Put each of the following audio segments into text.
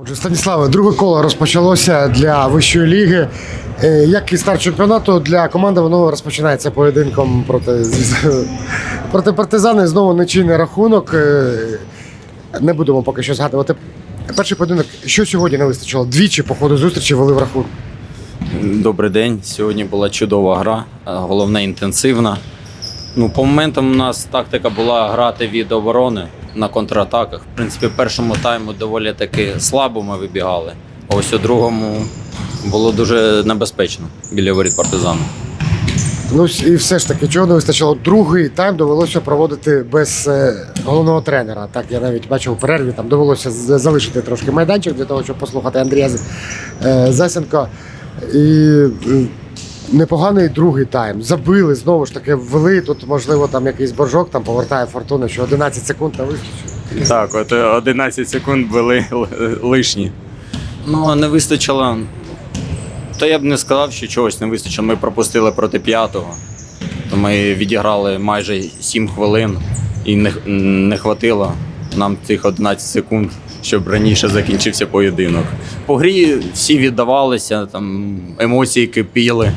Отже, Станіславе, друге коло розпочалося для вищої ліги. Е, Як і старт чемпіонату для команди воно розпочинається поєдинком проти, проти партизани. Знову нечийний рахунок. Е, Не будемо поки що згадувати. Перший поєдинок, що сьогодні не вистачило? Двічі по ходу зустрічі вели в рахунок. Добрий день. Сьогодні була чудова гра, головне інтенсивна. Ну, по моментам у нас тактика була грати від оборони на контратаках. В принципі, першому тайму доволі таки слабо ми вибігали. А ось у другому було дуже небезпечно біля воріт партизану. Ну і все ж таки, чого не вистачило? Другий тайм довелося проводити без е, головного тренера. Так я навіть бачив у перерві. Там довелося залишити трошки майданчик для того, щоб послухати Андрія З- е, Засенко. І непоганий другий тайм. Забили знову ж таки, ввели. Тут можливо там якийсь боржок там повертає фортуна, що 11 секунд не вистачило. Так, от е, 11 секунд були лишні. Ну, не вистачило. Та я б не сказав, що чогось не вистачило. Ми пропустили проти п'ятого. То ми відіграли майже 7 хвилин і не, не хватило нам цих 11 секунд, щоб раніше закінчився поєдинок. По грі всі віддавалися, там емоції кипіли.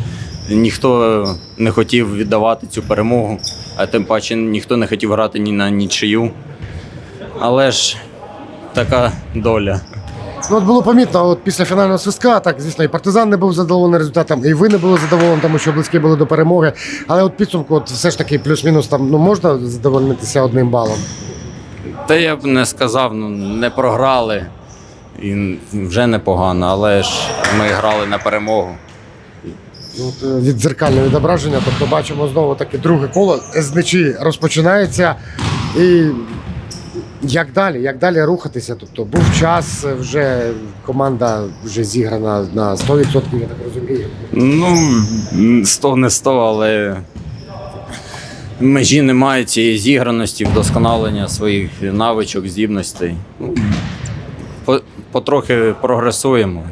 Ніхто не хотів віддавати цю перемогу, а тим паче ніхто не хотів грати ні на нічию. Але ж така доля. Ну, от було помітно, от після фінального свистка, так, звісно, і партизан не був задоволений результатом, і ви не були задоволені, тому що близькі були до перемоги. Але от підсумку, от все ж таки, плюс-мінус там ну можна задовольнитися одним балом. Та я б не сказав, ну не програли. І вже непогано, але ж ми грали на перемогу. Ну, е, від дзеркального відображення. Тобто бачимо знову таке друге коло з розпочинається. І як далі? Як далі рухатися? Тобто був час, е, вже команда вже зіграна на 100%, я так розумію. Ну, 100 не 100, але межі немає цієї зіграності, вдосконалення своїх навичок, здібностей. Ну, по- потрохи прогресуємо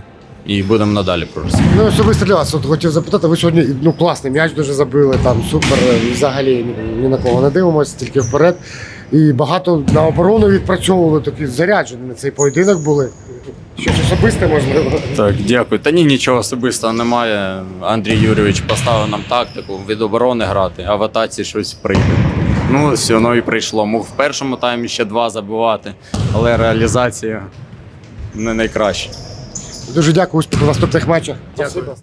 і будемо надалі прогресувати. Ну, особисто для вас, от хотів запитати, ви сьогодні ну, класний м'яч дуже забили, там супер, е, взагалі ні, ні на кого не дивимося, тільки вперед. І багато на оборону відпрацьовували, такі заряджені на цей поєдинок були. Щось особисте можливо. Так, дякую. Та ні, нічого особистого немає. Андрій Юрійович поставив нам тактику від оборони грати, а в атаці щось прийде. Ну, все воно і прийшло. Мог в першому таймі ще два забивати, але реалізація не найкраща. Дуже дякую, успіху в наступних матчах. Дякую.